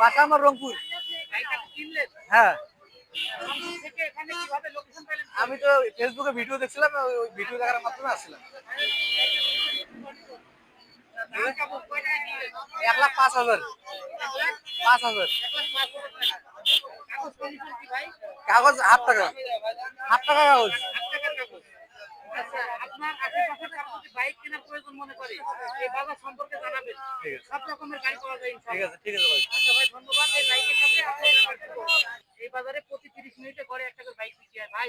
বাসা আমার রংপুর। হ্যাঁ। আমি তো ফেসবুকে ভিডিও দেখছিলাম, ওই ভিডিও দেখার মাধ্যমে আসছিলাম। এক লাখ পাঁচ হাজার। পাঁচ হাজার। কাগজ হাফ টাকা। হাফ টাকা কাগজ আচ্ছা আপনার আশেপাশে কারও যদি বাইক কেনার প্রয়োজন মনে করে? এই বাজার সম্পর্কে জানাবেন। সব রকমের গাড়ি পাওয়া যায় ঠিক আছে ঠিক আছে ভাই। আচ্ছা ভাই ধন্যবাদ। এই বাইকের সাথে এই বাজারে প্রতি তিরিশ মিনিটে ঘরে একটা করে বাইক বিক্রি হয়। ভাই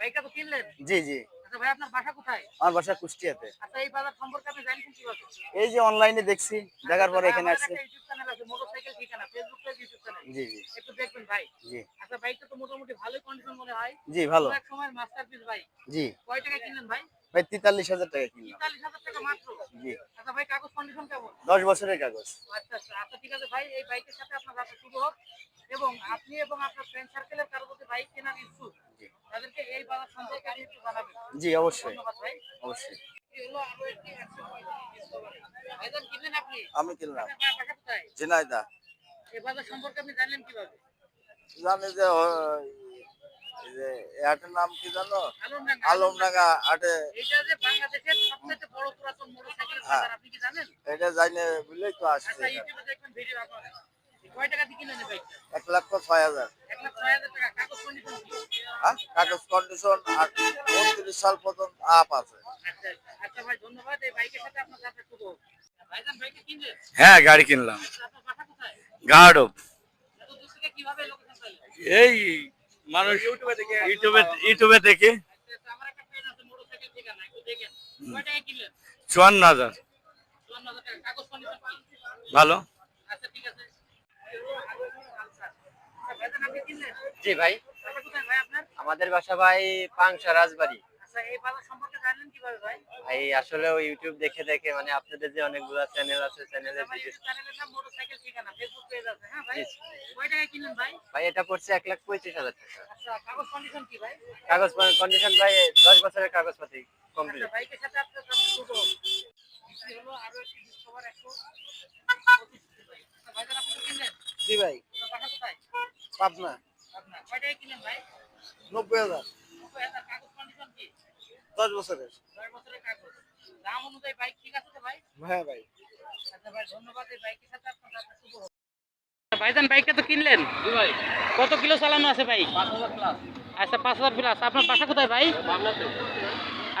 বাইকটা তো কিনলেন? জি জি। আচ্ছা ভাই আপনার বাসা কোথায়? আমার বাসা কুষ্টিয়াতে। আচ্ছা এই বাজার সম্পর্কে আপনি জানেন কীভাবে? এই যে অনলাইনে দেখছি দেখার পরে এখানে আমাদের আসছি একটা ইউটিউব চ্যানেল আছে মোটরসাইকেল ঠিকানা ফেসবুক পেজ ইউটিউব চ্যানেল জি জি। একটু দেখবেন ভাই। জি। আচ্ছা বাইকটা তো মোটামুটি ভালোই কন্ডিশন মনে হয়। জি ভালো। এক সময় মাস্টারপিস ভাই। জি। কয় টাকা কিনলেন ভাই? ভাই তেতাল্লিশ হাজার টাকা কিনলাম। তেতাল্লিশ হাজার টাকা মাত্র? জি। আচ্ছা ভাই কাগজ কন্ডিশন কেমন? দশ বছরের কাগজ। আচ্ছা আচ্ছা। আচ্ছা ঠিক আছে ভাই এই বাইকের সাথে আপনার ব্যবসা শুরু হোক। এবং আপনি এবং আপনার ফ্রেন্ড সার্কেলের কারও যদি বাইক কেনার ইচ্ছুক। তাদেরকে এই বাজার সম্পর্কে একটু জানাবেন। জি অবশ্যই। ধন্যবাদ ভাই। অবশ্যই। এই হলো একটি 135 ভাইজান কিনলেন আপনি? আমি কিনলাম। আপনার বাসা কোথায়? ঝিনাইদা। এই বাজার সম্পর্কে আপনি জানলেন কীভাবে? জানি যে যে হাটের নাম কি জানো? আলমডাঙ্গা আলমডাঙ্গা হাটে। এটা যে বাংলাদেশের সবচেয়ে বড় পুরাতন মোটরসাইকেল হ্যাঁ। বাজার আপনি কি জানেন? এটা জানি বুঝলেই তো আসছে আচ্ছা এক লক্ষ ছয় হাজার। এক লাখ ছয় হাজার কাগজ কন্ডিশন হ্যাঁ? কাগজ কন্ডিশন আর উনত্রিশ সাল পর্যন্ত আপ আছে। আচ্ছা আচ্ছা ভাই ধন্যবাদ। এই বাইকের সাথে আপনার যাত্রা শুভ। হোক ভাইজান বাইকে কিনলেন? হ্যাঁ গাড়ি কিনলাম। আপনার বাসা কোথায়? গার্ড এই মানুষ ইউটিউবে ইউটিউবে ইউটিউবে দেখে আমার একটা ফ্রেন্ড আছে মোটরসাইকেল ঠিকানা একটু দেখেন কয় টাকা কিনলেন চুয়ান্ন হাজার। ভালো? জি ভাই। বাসা কোথায় ভাই আপনার আমাদের বাসা ভাই পাংশা রাজবাড়ি। ভাই আসলে ইউটিউব দেখে দেখে মানে আপনাদের যে অনেকগুলো চ্যানেল আছে চ্যানেলে ভাই? এটা পড়ছে লাখ পঁয়ত্রিশ হাজার কাগজ কন্ডিশন ভাই? দশ বছরের কমপ্লিট। জি ভাই। পাবনা। দশ বছরের। কাগজ। দাম অনুযায়ী বাইক ঠিক আছে ভাই? হ্যাঁ ভাই। আচ্ছা ভাই ধন্যবাদ এই বাইকের সাথে আপনার শুভ ভাইজান বাইকটা তো কিনলেন? ভাই। কত কিলো চালানো আছে প্লাস আচ্ছা পাঁচ হাজার প্লাস আপনার বাসা কোথায় ভাই?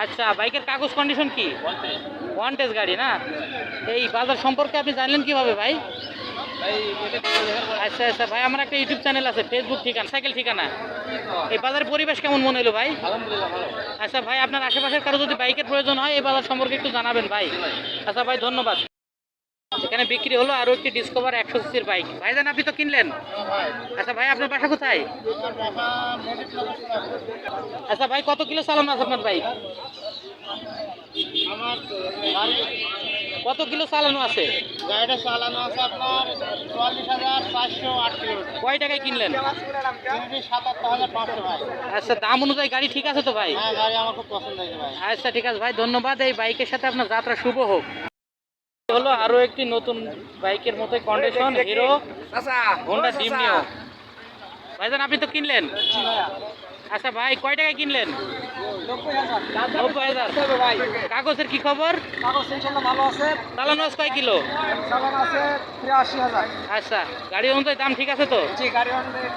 আচ্ছা বাইকের কাগজ কন্ডিশন কি? ওয়ান টেস্ট গাড়ি না? এই বাজার সম্পর্কে আপনি জানলেন কীভাবে ভাই? আচ্ছা আচ্ছা ভাই আমার একটা ইউটিউব চ্যানেল আছে ফেসবুক ঠিকানা সাইকেল ঠিকানা। এই বাজারের পরিবেশ কেমন মনে হলো ভাই? আচ্ছা ভাই আপনার আশেপাশের কারও যদি বাইকের প্রয়োজন হয় এই বাজার সম্পর্কে একটু জানাবেন ভাই। আচ্ছা ভাই ধন্যবাদ। এখানে বিক্রি হলো আরও একটি ডিসকভার একশো সিসির বাইক। ভাইজান আপনি তো কিনলেন? আচ্ছা ভাই আপনার বাসা কোথায়? আচ্ছা ভাই কত কিলো চালানো আছে আপনার বাইক? কত কিলো চালানো আছে? গাড়িটা চালানো আছে আপনার চুয়াল্লিশ হাজার চারশো আট কিলোমিটার কয় টাকায় কিনলেন? সাতাত্তর হাজার পাঁচশো ভাই। আচ্ছা দাম অনুযায়ী গাড়ি ঠিক আছে তো ভাই? হ্যাঁ গাড়ি আমার খুব পছন্দ হয়েছে ভাই। আচ্ছা ঠিক আছে ভাই ধন্যবাদ। এই বাইকের সাথে আপনার যাত্রা শুভ হোক। হলো আরও একটি নতুন বাইকের মতো কন্ডিশন হিরো হোন্ডা ডিমিও ভাইজান আপনি তো কিনলেন? আচ্ছা ভাই, কয় টাকায় কিনলেন? কাগজের কি খবর? চালানো আছে কয় কিলো? আচ্ছা গাড়ি অনুযায়ী দাম ঠিক আছে তো?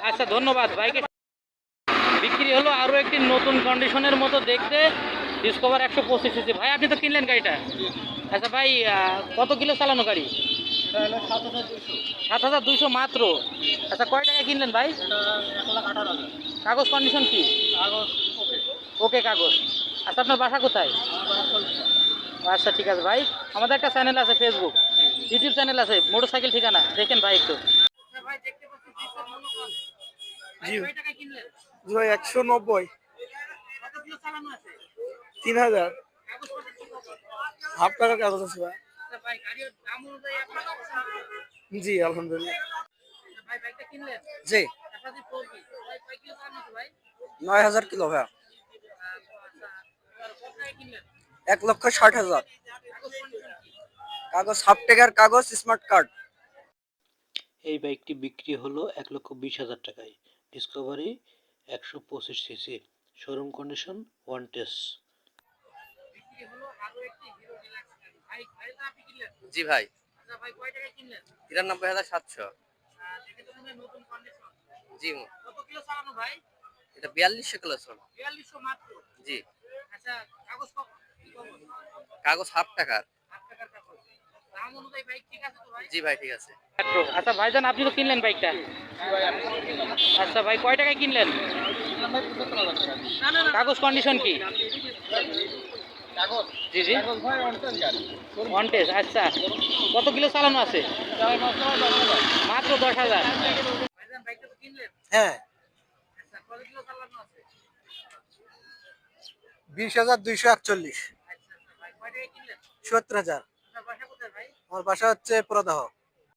আচ্ছা ধন্যবাদ। বাইকে বিক্রি হলো আরও একটি নতুন কন্ডিশনের মতো দেখতে। ডিসকভার একশো পঁচিশ ভাই, আপনি তো কিনলেন গাড়িটা। আচ্ছা ভাই কত কিলো চালানো গাড়ি? সাত হাজার দুইশো। মাত্র। আচ্ছা কয় টাকা কিনলেন ভাই? কাগজ কন্ডিশন কি? কাগজ ওকে। ওকে কাগজ। আচ্ছা আপনার বাসা কোথায়? আচ্ছা ঠিক আছে ভাই। আমাদের একটা চ্যানেল আছে ফেসবুক ইউটিউব চ্যানেল আছে। মোটরসাইকেল ঠিকানা দেখেন ভাই একটু। ভাই দেখতে পাচ্ছি জি। ভাই একশো নব্বই। তিন হাজার। কাগজপত্র হাফ টাকার কাগজ আছে ভাই। আচ্ছা। জি আলহামদুলিল্লাহ। আচ্ছা ভাই বাইকটা কিনলেন? জি। নয় হাজার কিলো ভাই আহ, আচ্ছা। কিনলেন? এক লক্ষ ষাট হাজার। কাগজ হাফ টাকার কাগজ স্মার্ট কার্ড। এই বাইকটি বিক্রি হলো এক লক্ষ বিশ হাজার টাকায়। ডিসকভারি একশো পঁচিশ CC. Showroom condition one test জি ভাই। আচ্ছা ভাই কয় টাকায় কিনলেন? তিরানব্বই হাজার সাতশো। কন্ডিশন জি এটা বিয়াল্লিশশো কিলো চল জি। আচ্ছা কাগজ হাফ টাকার। আট টাকার কাগজ দাম অনুযায়ী বাইক ঠিক আছে তো ভাই? জি ভাই ঠিক আছে। আচ্ছা ভাইজান আপনি তো কিনলেন বাইকটা। আচ্ছা ভাই কয় টাকায় কিনলেন? কাগজ কন্ডিশন কি? জি জি। ওয়ান আচ্ছা। কত কিলো চালানো আছে? মাত্র দশ হাজার। হ্যাঁ। আচ্ছা, কত কিলো চালানো আছে? বিশ হাজার দুইশো একচল্লিশ। আচ্ছা ভাই কয় টাকায় কিনলেন? সত্তর হাজার। আমার বাসা হচ্ছে প্রদাহ।